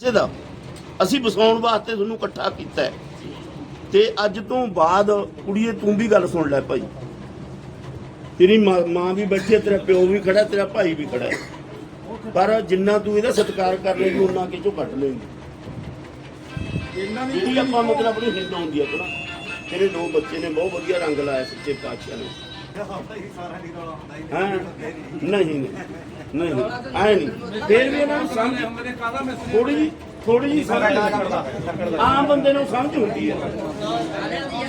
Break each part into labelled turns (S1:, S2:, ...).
S1: ਕਿਸੇ ਦਾ। ਅਸੀਂ ਵਸਾਉਣ ਵਾਸਤੇ ਤੁਹਾਨੂੰ ਇਕੱਠਾ ਕੀਤਾ ਹੈ। ਤੇ ਅੱਜ ਤੋਂ ਬਾਅਦ ਕੁੜੀਏ ਤੂੰ ਵੀ ਗੱਲ ਸੁਣ ਲੈ ਭਾਈ। ਤੇਰੀ ਮਾਂ ਵੀ ਬੈਠੀ ਹੈ ਤੇਰਾ ਪਿਓ ਵੀ ਖੜਾ ਤੇਰਾ ਭਾਈ ਵੀ ਖੜਾ ਪਰ ਜਿੰਨਾ ਤੂੰ ਇਹਦਾ ਸਤਿਕਾਰ ਕਰ ਲੇਗੀ ਉਹਨਾਂ ਕਿਚੋਂ ਕੱਢ ਲੇਗੀ ਜਿਹੜੀ ਆਪਾਂ ਮਤਲਬ ਆਪਣੀ ਹਿੰਦ ਆਉਂਦੀ ਹੈ ਤੇਰੇ ਦੋ ਬੱਚੇ ਨੇ ਬਹੁਤ ਵਧੀਆ ਰੰਗ ਲਾਇਆ ਸੱਚੇ ਪਾਤਸ਼ਾਹ ਨੇ। ਹਾਂ ਨਹੀਂ ਨਹੀਂ ਨਹੀਂ ਆਏ ਨਹੀਂ ਫੇਰ ਵੀ ਇਹਨਾਂ ਨੂੰ ਸਮਝ ਥੋੜੀ ਜਿਹੀ ਥੋੜੀ ਜਿਹੀ ਸਮਝ ਆਮ ਬੰਦੇ ਨੂੰ ਸਮਝ ਹੁੰਦੀ ਹੈ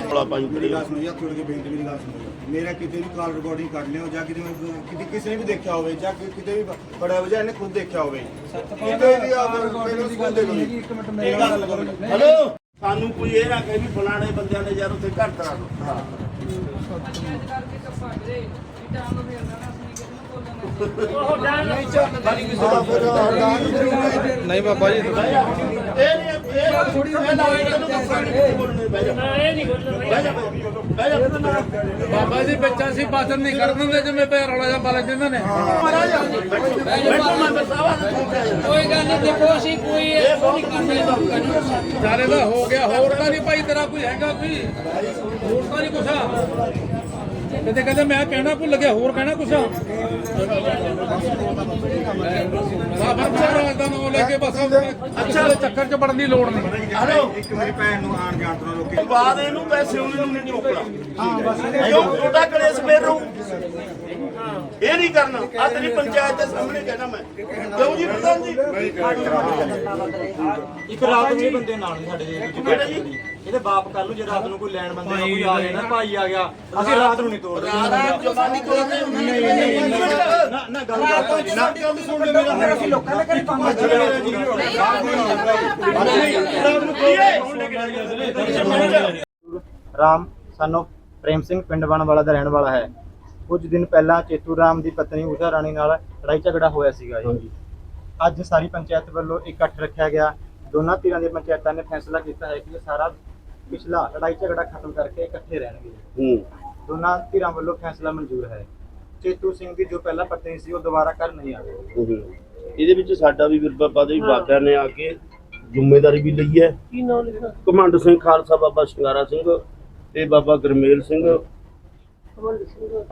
S1: ਬੜਾ ਪਾਈ
S2: ਮੇਰੀ ਗੱਲ ਸੁਣੋ ਜਾਂ ਥੋੜੀ ਜਿਹੀ ਬੇਨਤੀ ਮੇਰੀ ਗੱਲ ਸੁਣੋ ਮੇਰਾ ਕਿਤੇ ਵੀ ਕਾਲ ਰਿਕਾਰਡਿੰਗ ਕੱਢ ਲਿਓ ਜਾਂ ਕਿਤੇ ਮੈਂ- ਕਿਤੇ ਕਿਸੇ ਨੇ ਵੀ ਦੇਖਿਆ ਹੋਵੇ ਜਾਂ ਕਿ- ਕਿਤੇ ਵੀ ਬੜਾ ਵਜਾ ਇਹਨੇ ਖੁਦ ਦੇਖਿਆ ਹੋਵੇ ਕਿਤੇ ਵੀ ਆ ਮੈਨੂੰ ਸਕੂਲ ਦੇ ਕੋਈ ਇਹ ਗੱਲ ਕਰੋ
S1: ਹਲੋ ਸਾਨੂੰ ਕੋਈ ਇਹ ਨਾ ਕਹੇ ਵੀ ਫਲਾਣੇ ਬੰਦਿਆਂ ਨੇ ਯਾਰ ਉੱਥੇ ਘਰ ਕਰਾ ਦੋ
S3: ਨਹੀਂ ਬਾਬਾ ਜੀ
S1: ਇਹ ਨਹੀਂ ਇਹ ਥੋੜੀ ਇਹ ਨਾ ਤੈਨੂੰ ਦੱਸਾਂਗੇ ਕਿੱਥੇ ਬੋਲਣੇ ਬਹਿ ਜਾ
S4: ਇਹ ਨਹੀਂ ਬੋਲਣਾ
S1: ਬਹਿ ਜਾ ਬਹਿ ਜਾ ਬਹਿ ਜਾ
S3: ਬਾਬਾ ਜੀ ਬੱਚਾ ਸੀ ਬਾਤਨ ਨਹੀਂ ਕਰ ਦਿੰਦੇ ਜਿਵੇਂ ਪੈਰ ਰੌਲਾ ਜਾਂ ਬਾਲੇ ਜਿੰਨਾਂ ਨੇ।
S1: ਮਹਾਰਾਜ ਬੈਠੋ ਮੈਂ ਬਸਾਵਾ
S4: ਕੋਈ ਗੱਲ ਨਹੀਂ ਦੇਖੋ ਅਸੀਂ ਕੋਈ ਇਹ ਨਹੀਂ ਕਰਦੇ
S3: ਚਾਰੇ ਦਾ ਹੋ ਗਿਆ ਹੋਰ ਤਾਂ ਨਹੀਂ ਭਾਈ ਤੇਰਾ ਕੋਈ ਹੈਗਾ ਕੋਈ? ਹੋਰ ਤਾਂ ਨਹੀਂ ਕੁਛ ਕਿਤੇ ਕਹਿੰਦੇ ਮੈਂ ਕਹਿਣਾ ਭੁੱਲ ਗਿਆ ਹੋਰ ਕਹਿਣਾ ਕੁਛ? ਬਾਬਾ ਮਹਾਰਾਜ ਦਾ ਨਾਮ ਲੈ ਕੇ ਬਸ। ਅੱਛਾ ਚੱਕਰ 'ਚ ਵੜਨ ਦੀ ਲੋੜ ਨਹੀਂ।
S1: ਹਲੋ।
S2: ਇੱਕ ਮੇਰੀ ਭੈਣ ਨੂੰ ਆਣ ਜਾਣ ਤੋਂ ਰੋਕੇ।
S1: ਬਾਅਦ ਇਹਨੂੰ ਪੈਸੇ ਉਹਨਾਂ ਨੂੰ ਨਹੀਂ ਰੋਕਣਾ ਹਾਂ ਬਸ। ਕਿਉਂ? ਤੁਹਾਡਾ ਕਲੇਸ਼ ਫੇਰ ਰਹੂ। ਇਹ ਨਹੀਂ ਕਰਨਾ। ਆ ਤੇਰੀ ਪੰਚਾਇਤ ਦੇ ਸਾਹਮਣੇ ਕਹਿਣਾ ਮੈਂ। ਕਿਉਂ ਜੀ ਪ੍ਰਧਾਨ ਜੀ?
S5: ਇੱਕ ਰਾਤ ਨੂੰ ਇਹ ਬੰਦੇ ਨਾਲ ਸਾਡੇ ਦੇ। ਵਿੱਚ ਇਹਦੇ ਬਾਪ ਕੱਲ ਨੂੰ ਜੇ ਰਾਤ ਨੂੰ ਕੋਈ ਲੈਣ ਬੰਦੇ ਕੋਈ ਆ ਗਿਆ ਨਾ ਭਾਈ ਆ ਗਿਆ। ਅਸੀਂ ਰਾਤ ਨੂੰ ਨਹੀਂ ਤੋੜਦੇ।
S1: ਰਾਤ
S5: ਨਾ ਨਾ ਗੱਲ ਕਰ। ਜੀ। ਨਾ ਅਸੀਂ ਲੋਕਾਂ ਦੇ ਘਰੇ ਕੰਮ ਰਾਮ ਸਾਨੂੰ ਪ੍ਰੇਮ ਸਿੰਘ ਪਿੰਡ ਬਣ ਵਾਲਾ ਦਾ ਰਹਿਣ ਵਾਲਾ ਹੈ। ਕੁਝ ਦਿਨ ਪਹਿਲਾਂ ਚੇਤੂ ਰਾਮ ਦੀ ਪਤਨੀ ਉਸ਼ਾ ਰਾਣੀ ਨਾਲ ਲੜਾਈ ਝਗੜਾ ਹੋਇਆ ਸੀਗਾ ਜੀ। ਅੱਜ ਸਾਰੀ ਪੰਚਾਇਤ ਵੱਲੋਂ ਇਕੱਠ ਰੱਖਿਆ ਗਿਆ। ਦੋਨਾਂ ਧਿਰਾਂ ਦੇ ਪੰਚਾਇਤਾਂ ਨੇ ਫੈਸਲਾ ਕੀਤਾ ਹੈ ਕਿ ਇਹ ਸਾਰਾ ਪਿਛਲਾ ਲੜਾਈ ਝਗੜਾ ਖਤਮ ਕਰਕੇ ਇਕੱਠੇ ਰਹਿਣਗੇ।
S1: ਹੂੰ।
S5: ਦੋਨਾਂ ਧਿਰਾਂ ਵੱਲੋਂ ਫੈਸਲਾ ਮਨਜ਼ੂਰ ਹੈ। ਚੇਤੂ ਸਿੰਘ ਦੀ ਜੋ ਪਹਿਲਾ ਪਤਨੀ ਸੀ ਉਹ ਦੁਬਾਰਾ ਘਰ ਨਹੀਂ ਆਵੇਗੀ
S1: ਹੂੰ। ਇਹਦੇ ਵਿੱਚ ਸਾਡਾ ਵੀ ਵੀਰ ਬਾਬਾ ਦੇ ਵੀ ਬਾਬਿਆਂ ਨੇ ਆ ਕੇ ਜ਼ਿੰਮੇਵਾਰੀ ਵੀ ਲਈ ਹੈ।
S4: ਕੀ ਨਾਮ ਲਿਖਣਾ
S1: ਕਮੰਡ ਸਿੰਘ ਖਾਲਸਾ ਬਾਬਾ ਸ਼ਿੰਗਾਰਾ ਸਿੰਘ ਤੇ ਬਾਬਾ ਗਰਮੇਲ ਸਿੰਘ।
S4: ਕਮਲ ਸਿੰਘ।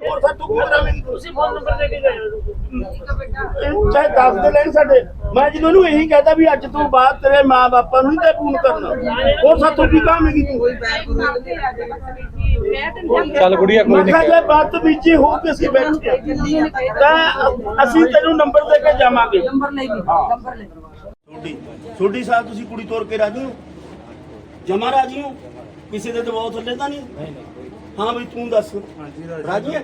S1: ਹੋਰ ਸਾਤੋਂ ਕੀ ਕਰਾਂਗੇ
S4: ਤੁਸੀਂ ਫੋਨ ਨੰਬਰ ਦੇ ਕੇ ਗਏ ਹੋ ਤੁਸੀਂ।
S1: ਇਹ ਚਾਹੇ ਦੱਸ ਦੇ ਲੈਣ ਸਾਡੇ। ਮੈਂ ਜਦੋਂ ਨੂੰ ਇਹੀ ਕਹਤਾ ਵੀ ਅੱਜ ਤੋਂ ਬਾਅਦ ਤੇਰੇ ਮਾਂ ਬਾਪਾਂ ਨੂੰ ਨਹੀਂ ਤੇ ਫੋਨ ਕਰਨਾ। ਹੋਰ ਸਾਤੋਂ ਕੀ ਕਹਾਂਗੀ ਤੂੰ?
S3: ਚੱਲ ਗੁੜੀਆ
S1: ਮੈਂ ਕਿਹਾ ਜੇ ਬਦਤਮੀਜੀ ਹੋ ਕੇ ਅਸੀਂ ਬੈਠੇ ਹਾਂ, ਤਾਂ ਅਸੀਂ ਤੈਨੂੰ ਨੰਬਰ ਦੇ ਕੇ ਜਾਵਾਂਗੇ।
S6: ਨੰਬਰ ਲੈ ਕੇ ਨੰਬਰ ਲੈ
S1: ਛੋਟੀ ਛੋਟੀ ਸਾਹਿਬ ਤੁਸੀਂ ਕੁੜੀ ਤੋਰ ਕੇ ਰਾਜੀ ਹੋ? ਜਮਾ ਰਾਜੀ ਹੋ? ਕਿਸੇ ਦੇ ਦਬਾਅ ਥੱਲੇ ਤਾਂ ਨਹੀਂ। ਹਾਂ ਵੀ ਤੂੰ ਦੱਸ। ਰਾਜੀ ਹੈ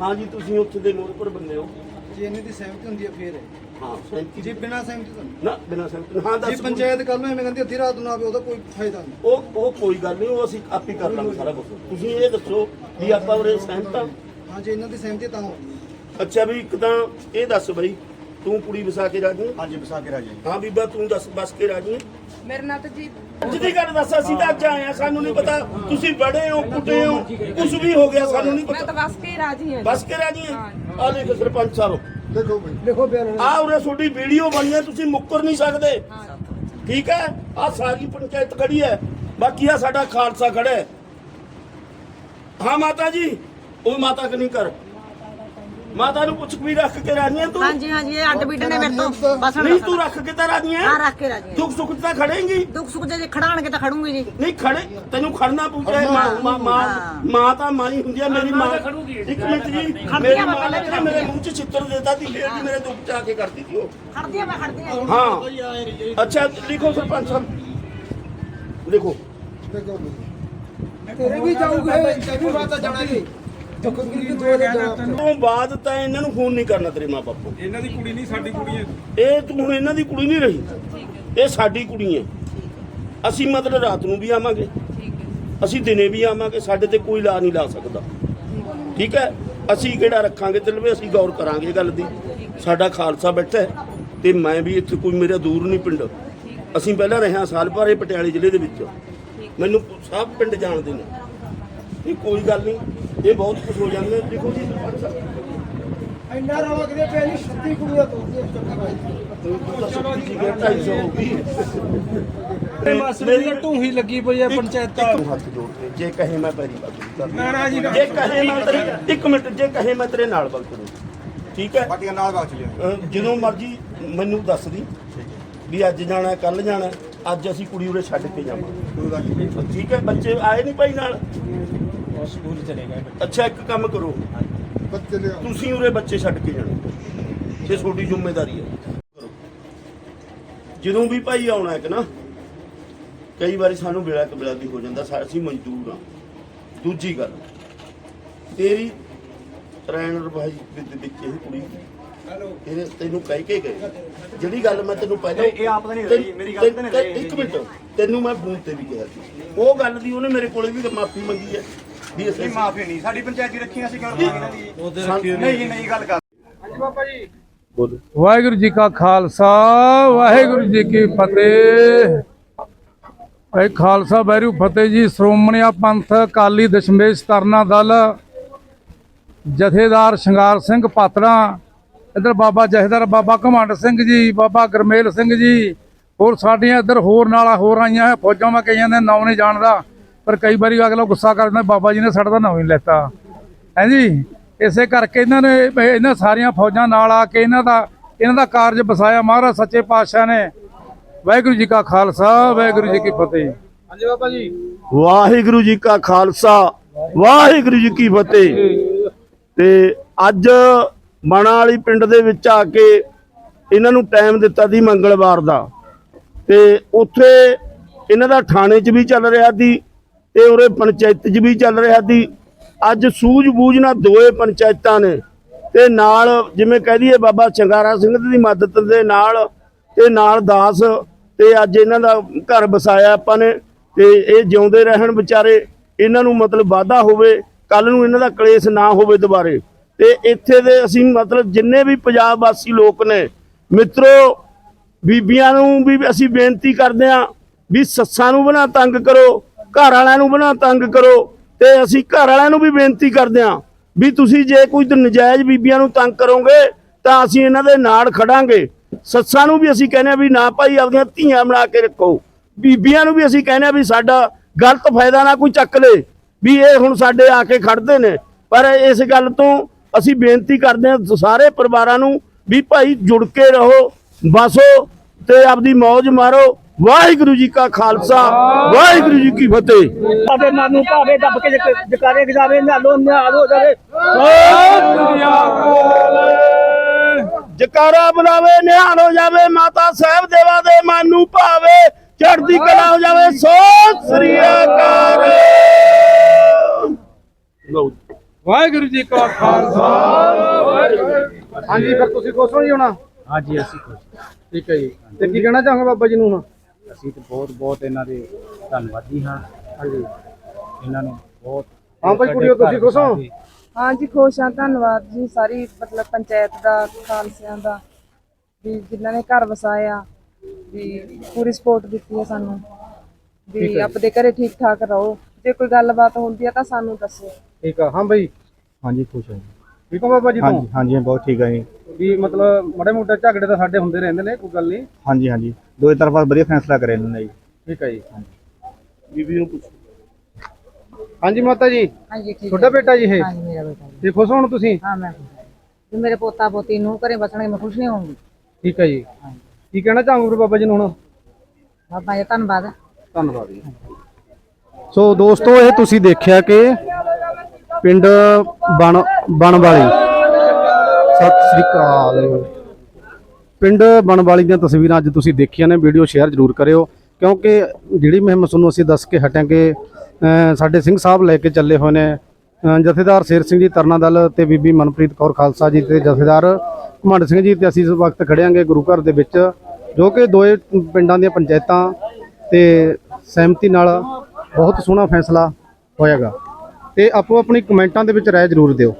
S1: ਹਾਂ ਜੀ ਤੁਸੀਂ ਉੱਥੇ ਦੇ ਮੋੜ ਪਰ ਬੰਦੇ ਹੋ।
S2: ਜੇ ਇਹਨਾਂ ਦੀ ਸਹਿਮਤੀ ਹੁੰਦੀ ਹੈ ਫੇਰ।
S1: ਹਾਂ ਸਹਿਮਤੀ।
S2: ਜੇ ਬਿਨਾਂ ਸਹਿਮਤੀ ਤੋਂ ਨਹੀਂ।
S1: ਨਾ ਬਿਨਾਂ ਸਹਿਮਤੀ ਹਾਂ
S2: ਜੇ
S1: ਦੱਸ
S2: ਪੰਚਾਇਤ ਕੱਲ ਨੂੰ ਐਵੇਂ ਕਹਿੰਦੀ ਅੱਧੀ ਰਾਤ ਨੂੰ ਆਵੇ ਉਹਦਾ ਕੋਈ ਫਾਇਦਾ ਨਹੀਂ।
S1: ਉਹ ਉਹ ਕੋਈ ਗੱਲ ਨਹੀਂ ਉਹ ਅਸੀਂ ਆਪੇ ਕਰ ਲਾਂਗੇ ਸਾਰਾ ਕੁਝ ਤੁਸੀਂ ਇਹ ਦੱਸੋ ਵੀ ਆਪਾਂ ਉਰੇ ਸਹਿਮਤ ਹਾਂ
S2: ਹਾਂ ਜੇ ਇਹਨਾਂ ਦੀ ਸਹਿਮਤੀ ਤਾਂ ਹੋਣੀ
S1: ਅੱਛਾ ਵੀ ਇੱਕ ਤਾਂ ਇਹ ਦੱਸ ਬਈ ਤੂੰ ਕੁੜੀ ਵਸਾ ਕੇ ਰਾਜੀ ਹੈ?
S2: ਹਾਂਜੀ ਬਸਾ ਕੇ ਰਾਜੀ
S1: ਹਾਂ ਬੀਬਾ ਤੂੰ ਦੱਸ ਬਸ ਕੇ ਰਾਜੀ ਹੈ?
S6: ਮੇਰੇ ਨਾਲ ਤਾਂ ਜੀ
S1: ਅੱਜ ਦੀ ਗੱਲ ਦੱਸ ਅਸੀਂ ਤਾਂ ਅੱਜ ਆਏ ਆ ਸਾਨੂੰ ਨਹੀਂ ਪਤਾ ਤੁਸੀਂ ਬੜੇ ਹੋ ਕੁੱਟੇ ਹੋ ਕੁਝ ਵੀ ਹੋ ਗਿਆ ਸਾਨੂੰ ਨਹੀਂ
S6: ਮੈਂ
S1: ਪਤਾ।
S6: ਤਾਂ ਬਸ ਕੇ ਹੀ ਰਾਜੀ ਹਾਂ
S1: ਬਸ ਕੇ ਰਾਜੀ ਹੈ? ਆ ਦੇਖੋ ਸਰਪੰਚ ਸਾਹਿਬ।
S2: ਦੇਖੋ ਬਈ। ਦੇਖੋ ਬਿਆਨ
S1: ਆ ਉਰੇ ਤੁਹਾਡੀ ਵੀਡੀਓ ਬਣੀ ਹੈ ਤੁਸੀਂ ਮੁੱਕਰ ਨਹੀਂ ਸਕਦੇ। ਠੀਕ ਹੈ? ਆ ਸਾਰੀ ਪੰਚਾਇਤ ਖੜੀ ਹੈ ਬਾਕੀ ਆ ਸਾਡਾ ਖਾਲਸਾ ਖੜਾ ਹੈ। ਹਾਂ ਮਾਤਾ ਜੀ ਉਹ ਮਾਤਾ ਕਿ ਨਹੀਂ ਕਰ ਮਾਤਾ ਨੂੰ ਪੁੱਛ ਵੀ ਰੱਖ ਕੇ ਰਾਜੀ ਹੈ ਤੂੰ?
S6: ਹਾਂਜੀ ਹਾਂਜੀ ਇਹ ਅੱਡ ਬਿੱਟ ਨੇ ਮੇਰੇ ਤੋਂ। ਬਸ
S1: ਨਹੀਂ ਤੂੰ ਰੱਖ ਕੇ ਤਾਂ ਰਾਜੀ ਹੈ
S6: ਰੱਖ ਕੇ ਰਾਜੀ।
S1: ਦੁੱਖ ਸੁੱਖ ਤਾਂ ਖੜੇਂਗੀ?
S6: ਦੁੱਖ ਸੁੱਖ ਜੇ ਖੜਾਣਗੇ ਤਾਂ ਖੜੂੰਗੀ ਜੀ।
S1: ਨਹੀਂ ਖੜੇ। ਤੈਨੂੰ ਖੜਨਾ ਪਊਗਾ ਮਾਂ ਮਾਂ ਮਾਂ ਮਾਂ ਤਾਂ ਮਾਂ ਹੀ ਹੁੰਦੀ ਆ ਮੇਰੀ ਮਾਂ ਇੱਕ ਮਿੰਟ ਜੀ। ਮੇਰੀ ਮਾਂ ਨੇ ਮੇਰੇ ਮੂੰਹ 'ਚ ਚਿੱਤਰ ਦੇਤਾ ਸੀ ਫੇਰ ਵੀ ਮੇਰੇ ਦੁੱਖ 'ਚ ਆ ਕੇ ਕਰਦੀ ਸੀ ਉਹ।
S6: ਖੜਦੀ ਆ ਮੈਂ ਖੜਦੀ ਆ
S1: ਹਾਂ। ਅੱਛਾ ਲਿਖੋ ਸਰਪੰਚ ਸਾਹਿਬ। ਲਿਖੋ।
S2: ਦੇਖੋ ਤੇਰੇ ਵੀ ਜਾਊਗੇ ਤੈਨੂੰ ਬਾਤ ਜਾਣਾ ਦੇਖੋ ਕਿ ਦੋ ਦੇ
S1: ਤੋਂ ਬਾਅਦ। ਤਾਂ ਇਹਨਾਂ ਨੂੰ ਫੋਨ ਨਹੀਂ ਕਰਨਾ ਤੇਰੇ ਮਾਂ ਬਾਪੂ
S3: ਇਹਨਾਂ ਦੀ ਕੁੜੀ ਨਹੀਂ ਸਾਡੀ ਕੁੜੀ ਹੈ।
S1: ਇਹ ਤੂੰ ਹੁਣ ਇਹਨਾਂ ਦੀ ਕੁੜੀ ਨਹੀਂ ਰਹੀ। ਇਹ ਸਾਡੀ ਕੁੜੀ ਹੈ। ਅਸੀਂ ਮਤਲਬ ਰਾਤ ਨੂੰ ਵੀ ਆਵਾਂਗੇ। ਅਸੀਂ ਦਿਨੇ ਵੀ ਆਵਾਂਗੇ। ਸਾਡੇ ਤੇ ਕੋਈ ਲਾ ਨਹੀਂ ਲਾ ਸਕਦਾ। ਠੀਕ ਹੈ? ਅਸੀਂ ਕਿਹੜਾ ਰੱਖਾਂਗੇ ਦਿਲ ਵਿੱਚ ਅਸੀਂ ਗੌਰ ਕਰਾਂਗੇ ਇਹ ਗੱਲ ਦੀ। ਸਾਡਾ ਖਾਲਸਾ ਬੈਠਾ ਹੈ ਤੇ ਮੈਂ ਵੀ ਇੱਥੇ ਕੋਈ ਮੇਰਾ ਦੂਰ ਨਹੀਂ ਪਿੰਡ। ਅਸੀਂ ਪਹਿਲਾਂ ਰਹੇ ਹਾਂ ਸਾਲ ਭਰ ਇਹ ਪਟਿਆਲੇ ਜ਼ਿਲ੍ਹੇ ਦੇ ਵਿੱਚ। ਮੈਨੂੰ ਸਭ ਪਿੰਡ ਜਾਣਦੇ ਨੇ। ਇਹ ਕੋਈ ਗੱਲ ਨਹੀਂ। ਇਹ ਬਹੁਤ ਕੁਝ ਹੋ ਜਾਂਦੇ ਦੇਖੋ ਜੀ ਸਰਪੰਚ ਸਾਹਿਬ।
S7: ਇੰਨਾ ਰੌਲਾ ਕਿਤੇ ਨਹੀਂ 36 ਕੁੜੀਆਂ
S1: ਹੋ ਗਈ।
S3: ਤੇ ਜੀ ਢੂਹੀ ਹੀ ਲੱਗੀ ਪਈ ਹੈ ਪੰਚਾਇਤਾਂ।
S1: ਇੱਕ ਹੱਥ ਜੋੜ ਕੇ ਜੇ ਕਹੇ ਮੈਂ ਪੈਰੀ ਬਾਤ ਨਾ ਨਾ ਜੀ ਜੇ ਕਹੇ ਮੈਂ ਤੇਰੇ ਇੱਕ ਮਿੰਟ ਜੇ ਕਹੇ ਮੈਂ ਤੇਰੇ ਨਾਲ ਬਲ ਕਰੂੰ ਠੀਕ ਹੈ?
S2: ਬਾਕੀਆਂ ਨਾਲ ਬਾਗ ਚਲੇ
S1: ਅਹ ਜਦੋਂ ਮਰਜ਼ੀ ਮੈਨੂੰ ਦੱਸ ਦੀ ਵੀ ਅੱਜ ਜਾਣਾ ਕੱਲ ਜਾਣਾ ਅੱਜ ਅਸੀਂ ਕੁੜੀ ਉਰੇ ਛੱਡ ਕੇ ਜਾਵਾਂਗੇ। ਠੀਕ ਹੈ? ਬੱਚੇ ਆਏ ਨਹੀਂ ਭਾਈ ਨਾਲ? ਸਕੂਲ ਚਲੇ ਗਏ ਅੱਛਾ ਇੱਕ ਕੰਮ ਕਰੋ। ਤੁਸੀਂ ਉਰੇ ਬੱਚੇ ਛੱਡ ਕੇ ਜਾਣਾ। ਇਹ ਤੁਹਾਡੀ ਜ਼ਿੰਮੇਵਾਰੀ ਹੈ। ਕਰੋ। ਜਦੋਂ ਵੀ ਭਾਈ ਆਉਣਾ ਹੈ ਕਿ ਨਾ ਕਈ ਵਾਰੀ ਸਾਨੂੰ ਵੇਲਾ ਕਬਲਾ ਦੀ ਹੋ ਜਾਂਦਾ ਸਾ- ਅਸੀਂ ਮਜ਼ਦੂਰ ਆ ਦੂਜੀ ਗੱਲ ਤੇਰੀ ਟ੍ਰੇਨਰ ਭਾਈ ਦੇ ਵਿੱਚ ਇਹ ਕੁੜੀ ਇਹਨੇ ਤੈਨੂੰ ਕਹਿ ਕੇ ਗਏ। ਜਿਹੜੀ ਗੱਲ ਮੈਂ ਤੈਨੂੰ ਪਹਿਲਾਂ
S5: ਇਹ ਆਪ ਤਾਂ ਨਹੀਂ ਰਹੀ, ਮੇਰੀ ਗੱਲ ਤਾਂ ਨਹੀਂ ਰਹੀ।
S1: ਇੱਕ ਮਿੰਟ। ਤੈਨੂੰ ਮੈਂ ਫੋਨ ਤੇ ਵੀ ਕਿਹਾ ਸੀ। ਉਹ ਗੱਲ ਦੀ ਉਹਨੇ ਮੇਰੇ ਕੋਲੇ ਵੀ ਮਾਫੀ ਮੰਗੀ ਹੈ। ਵੀ ਅਸੀਂ
S5: ਨਹੀਂ ਮਾਫੀ ਨਹੀਂ। ਸਾਡੀ ਪੰਚਾਇਤੀ ਰੱਖੀ ਅਸੀਂ ਕਿਉਂ ਰਖਾਂਗੇ ਇਹਨਾਂ ਦੀ।
S3: ਉਹਦੇ
S1: ਰੱਖੀ
S5: ਨਹੀਂ ਜੀ ਨਹੀਂ ਗੱਲ ਕਰ।
S1: ਬੋਲੋ।
S3: ਵਾਹਿਗੁਰੂ ਜੀ ਕਾ ਖਾਲਸਾ ਵਾਹਿਗੁਰੂ ਜੀ ਕੀ ਫਤਿਹ। ਭਾਈ ਖਾਲਸਾ ਬੈਰੂ ਫਤਿਹ ਜੀ ਸ਼੍ਰੋਮਣੀ ਪੰਥ ਅਕਾਲੀ ਦਸ਼ਮੇਸ਼ ਤਰਨਾ ਦਲ ਜਥੇਦਾਰ ਸ਼ਿੰਗਾਰ ਸਿੰਘ ਪਾਤੜਾ ਇੱਧਰ ਬਾਬਾ ਜਥੇਦਾਰ ਬਾਬਾ ਘਮੰਡ ਸਿੰਘ ਜੀ ਬਾਬਾ ਗਰਮੇਲ ਸਿੰਘ ਜੀ ਹੋਰ ਸਾਡੀਆਂ ਇੱਧਰ ਹੋਰ ਨਾਲਾ ਹੋਰ ਆਈਆਂ ਫੌਜਾਂ ਮੈਂ ਕਈਆਂ ਦੇ ਨਾਮ ਨਹੀਂ ਜਾਣਦਾ। ਪਰ ਕਈ ਵਾਰੀ ਅਗਲਾ ਗੁੱਸਾ ਕਰ ਦਿੰਦਾ ਬਾਬਾ ਜੀ ਨੇ ਸਾਡਾ ਤਾਂ ਨਾਮ ਹੀ ਨਹੀਂ ਲੈਤਾ। ਹਾਂਜੀ ਇਸੇ ਕਰਕੇ ਇਹਨਾਂ ਨੇ ਇਹ- ਇਹਨਾਂ ਸਾਰੀਆਂ ਫੌਜਾਂ ਨਾਲ ਆ ਕੇ ਇਹਨਾਂ ਦਾ ਇਹਨਾਂ ਦਾ ਕਾਰਜ ਵਸਾਇਆ। ਮਹਾਰਾਜ ਸੱਚੇ ਪਾਤਸ਼ਾਹ ਨੇ। ਵਾਹਿਗੁਰੂ ਜੀ ਕਾ ਖਾਲਸਾ ਵਾਹਿਗੁਰੂ ਜੀ ਕੀ ਫਤਿਹ। ਹਾਂਜੀ ਬਾਬਾ ਜੀ।
S1: ਵਾਹਿਗੁਰੂ ਜੀ ਕਾ ਖਾਲਸਾ ਵਾਹਿਗੁਰੂ ਜੀ ਕੀ ਫਤਿਹ। ਤੇ ਅੱਜ ਬਾਣਾ ਵਾਲੀ ਪਿੰਡ ਦੇ ਵਿੱਚ ਆ ਕੇ ਇਹਨਾਂ ਨੂੰ ਟਾਈਮ ਦਿੱਤਾ ਸੀ ਮੰਗਲਵਾਰ ਦਾ। ਤੇ ਉੱਥੇ ਇਹਨਾਂ ਦਾ ਥਾਣੇ 'ਚ ਵੀ ਚੱਲ ਰਿਹਾ ਸੀ ਤੇ ਉਰੇ ਪੰਚਾਇਤ 'ਚ ਵੀ ਚੱਲ ਰਿਹਾ ਸੀ। ਅੱਜ ਸੂਝ-ਬੂਝ ਨਾਲ ਦੋਏ ਪੰਚਾਇਤਾਂ ਨੇ ਤੇ ਨਾਲ ਜਿਵੇਂ ਕਹਿ ਦਈਏ ਬਾਬਾ ਚੰਗਾਰਾ ਸਿੰਘ ਦੀ ਮਦਦ ਦੇ ਨਾਲ ਤੇ ਨਾਲ ਦਾਸ ਤੇ ਅੱਜ ਇਹਨਾਂ ਦਾ ਘਰ ਵਸਾਇਆ ਆਪਾਂ ਨੇ ਤੇ ਇਹ ਜਿਉਂਦੇ ਰਹਿਣ ਵਿਚਾਰੇ। ਇਹਨਾਂ ਨੂੰ ਮਤਲਬ ਵਾਧਾ ਹੋਵੇ ਕੱਲ ਨੂੰ ਇਹਨਾਂ ਦਾ ਕਲੇਸ਼ ਨਾ ਹੋਵੇ ਦੁਬਾਰੇ। ਤੇ ਇੱਥੇ ਦੇ ਅਸੀਂ ਮਤਲਬ ਜਿੰਨੇ ਵੀ ਪੰਜਾਬ ਵਾਸੀ ਲੋਕ ਨੇ, ਮਿੱਤਰੋ, ਬੀਬੀਆਂ ਨੂੰ ਵੀ ਅਸੀਂ ਬੇਨਤੀ ਕਰਦੇ ਹਾਂ ਵੀ ਸੱਸਾਂ ਨੂੰ ਬਣਾ ਤੰਗ ਕਰੋ। ਘਰ ਵਾਲਿਆਂ ਨੂੰ ਬਣਾ ਤੰਗ ਕਰੋ ਤੇ ਅਸੀਂ ਘਰ ਵਾਲਿਆਂ ਨੂੰ ਵੀ ਬੇਨਤੀ ਕਰਦੇ ਹਾਂ ਵੀ ਤੁਸੀਂ ਜੇ ਕੋਈ ਨਜਾਇਜ਼ ਬੀਬੀਆਂ ਨੂੰ ਤੰਗ ਕਰੋਗੇ ਤਾਂ ਅਸੀਂ ਇਹਨਾਂ ਦੇ ਨਾਲ ਖੜਾਂਗੇ। ਸੱਸਾਂ ਨੂੰ ਵੀ ਅਸੀਂ ਕਹਿੰਦੇ ਹਾਂ ਵੀ ਨਾ ਭਾਈ ਆਪਦੀਆਂ ਧੀਆਂ ਬਣਾ ਕੇ ਰੱਖੋ। ਬੀਬੀਆਂ ਨੂੰ ਵੀ ਅਸੀਂ ਕਹਿੰਦੇ ਹਾਂ ਵੀ ਸਾਡਾ ਗਲਤ ਫਾਇਦਾ ਨਾ ਕੋਈ ਚੱਕ ਲੇ, ਵੀ ਇਹ ਹੁਣ ਸਾਡੇ ਆ ਕੇ ਖੜਦੇ ਨੇ। ਪਰ ਇਸ ਗੱਲ ਤੋਂ ਅਸੀਂ ਬੇਨਤੀ ਕਰਦੇ ਹਾਂ ਸਾਰੇ ਪਰਿਵਾਰਾਂ ਨੂੰ ਵੀ ਭਾਈ ਜੁੜ ਕੇ ਰਹੋ ਬਸੋ ਤੇ ਆਪਦੀ ਮौज ਮਾਰੋ। ਵਾਹਿਗੁਰੂ ਜੀ ਕਾ ਖਾਲਸਾ ਵਾਹਿਗੁਰੂ ਜੀ ਕੀ ਫਤਿਹ।
S7: ਸਾਡੇ ਮਨ ਨੂੰ ਭਾਵੇ ਦੱਬ ਕੇ ਜਕ- ਜਕਾਰੇ ਗਜਾਵੇ ਨਾਲੋ ਨਿਹਾਲ ਹੋ ਜਾਵੇ।
S1: ਜਕਾਰਾ ਬੁਲਾਵੇ ਨਿਹਾਲ ਹੋ ਜਾਵੇ ਮਾਤਾ ਸਾਹਿਬ ਦੇਵਾ ਦੇ ਮਨ ਭਾਵੇ ਚੜ੍ਹਦੀ ਕਲਾ ਹੋ ਜਾਵੇ ਸੋ ਸ੍ਰੀ ਅਕਾਲ।
S3: ਵਾਹਿਗੁਰੂ ਜੀ ਕਾ ਖਾਲਸਾ
S7: ਹਾਂਜੀ ਫਿਰ ਤੁਸੀਂ ਖੁਸ਼ ਹੋ ਜੀ ਹੁਣ?
S5: ਹਾਂਜੀ ਅਸੀਂ ਖੁਸ਼
S3: ਠੀਕ ਹੈ ਜੀ।
S7: ਤੇ ਕੀ ਕਹਿਣਾ ਚਾਹਾਂਗੇ ਬਾਬਾ ਜੀ ਨੂੰ ਹੁਣ?
S5: ਅਸੀਂ ਤੇ ਬਹੁਤ ਬਹੁਤ ਇਹਨਾਂ ਦੇ ਧੰਨਵਾਦੀ ਹਾਂ।
S7: ਹਾਂਜੀ।
S5: ਇਹਨਾਂ ਨੂੰ ਬਹੁਤ
S7: ਹਾਂ ਭਾਈ ਕੁੜੀਓ ਤੁਸੀਂ ਖੁਸ਼ ਹੋ?
S8: ਹਾਂਜੀ ਖੁਸ਼ ਹਾਂ ਧੰਨਵਾਦ ਜੀ। ਸਾਰੀ ਮਤਲਬ ਪੰਚਾਇਤ ਦਾ ਖਾਲਸਿਆਂ ਦਾ ਵੀ ਜਿਨ੍ਹਾਂ ਨੇ ਘਰ ਵਸਾਇਆ ਵੀ ਪੂਰੀ ਸਪੋਰਟ ਦਿੱਤੀ ਹੈ ਸਾਨੂੰ। ਵੀ ਆਪਦੇ ਘਰੇ ਠੀਕ ਠਾਕ ਰਹੋ। ਜੇ ਕੋਈ ਗੱਲਬਾਤ ਹੁੰਦੀ ਹੈ ਤਾਂ ਸਾਨੂੰ ਦੱਸੋ।
S7: ਠੀਕ ਆ। ਹਾਂ ਭਾਈ।
S5: ਹਾਂਜੀ ਖੁਸ਼ ਹਾਂ
S7: ਠੀਕ ਹੋ ਬਾਬਾ ਜੀ
S5: ਹਾਂਜੀ ਹਾਂਜੀ ਬਹੁਤ ਠੀਕ ਹੈ ਜੀ।
S7: ਵੀ ਮਤਲਬ ਮੜੇ ਮੋਟੇ ਝਗੜੇ ਤਾਂ ਸਾਡੇ ਹੁੰਦੇ ਰਹਿੰਦੇ ਨੇ ਕੋਈ ਗੱਲ ਨਹੀਂ।
S5: ਹਾਂਜੀ ਹਾਂਜੀ। ਦੋਏ ਤਰਫਾ ਵਧੀਆ ਫੈਸਲਾ ਕਰਿਆ ਇਹਨਾਂ ਨੇ ਜੀ।
S7: ਠੀਕ ਹੈ ਜੀ।
S1: ਬੀਬੀ ਨੂੰ ਪੁੱਛੋ।
S7: ਹਾਂਜੀ ਮਾਤਾ ਜੀ।
S6: ਹਾਂਜੀ ਠੀਕ
S7: ਤੁਹਾਡਾ ਬੇਟਾ ਜੀ ਇਹ?
S6: ਹਾਂਜੀ ਮੇਰਾ ਬੇਟਾ ਜੀ।
S7: ਤੇ ਖੁਸ਼ ਹੋਣ ਤੁਸੀਂ?
S6: ਹਾਂ ਮੈਂ ਖੁਸ਼ ਹਾਂ ਜੀ। ਮੇਰੇ ਪੋਤਾ ਪੋਤੀ ਨੂੰ ਘਰੇ ਬਸਣਗੇ ਮੈਂ ਖੁਸ਼ ਨਹੀਂ ਹੋਊਂਗੀ।
S7: ਠੀਕ ਹੈ ਜੀ। ਕੀ ਕਹਿਣਾ ਚਾਹੋਗੇ ਫਿਰ ਬਾਬਾ ਜੀ ਨੂੰ ਹੁਣ?
S6: ਬਾਬਾ ਜੀ ਧੰਨਵਾਦ।
S7: ਧੰਨਵਾਦ ਜੀ। ਸੋ ਦੋਸਤੋ ਇਹ ਤੁਸੀਂ ਦੇਖਿਆ ਕਿ ਪਿੰਡ ਬਣ ਬਣ ਵਾਲੀ ਸਤਿ ਸ੍ਰੀ ਅਕਾਲ। ਪਿੰਡ ਬਣ ਵਾਲੀ ਦੀਆਂ ਤਸਵੀਰਾਂ ਅੱਜ ਤੁਸੀਂ ਦੇਖੀਆਂ ਨੇ, ਵੀਡੀਓ ਸ਼ੇਅਰ ਜ਼ਰੂਰ ਕਰਿਓ, ਕਿਉਂਕਿ ਜਿਹੜੀ ਮੁਹਿੰਮ ਤੁਹਾਨੂੰ ਅਸੀਂ ਦੱਸ ਕੇ ਹਟਾਂ ਕਿ ਸਾਡੇ ਸਿੰਘ ਸਾਹਿਬ ਲੈ ਕੇ ਚੱਲੇ ਹੋਏ ਨੇ ਜਥੇਦਾਰ ਸ਼ੇਰ ਸਿੰਘ ਜੀ ਤਰਨਾ ਦਲ ਤੇ ਬੀਬੀ ਮਨਪ੍ਰੀਤ ਕੌਰ ਖਾਲਸਾ ਜੀ ਤੇ ਜਥੇਦਾਰ ਘਮੰਡ ਸਿੰਘ ਜੀ ਤੇ ਅਸੀਂ ਇਸ ਵਕਤ ਖੜਿਆਂਗੇ ਗੁਰੂ ਘਰ ਦੇ ਵਿੱਚ, ਜੋ ਕਿ ਦੋਏ ਪਿੰਡਾਂ ਦੀਆਂ ਪੰਚਾਇਤਾਂ ਤੇ ਸਹਿਮਤੀ ਨਾਲ ਬਹੁਤ ਸੋਹਣਾ ਫੈਸਲਾ ਹੋਏਗਾ ਤੇ ਆਪੋ ਆਪਣੀ ਕਮੈਂਟਾਂ ਦੇ ਵਿੱਚ ਰਾਏ ਜ਼ਰੂਰ ਦਿਓ।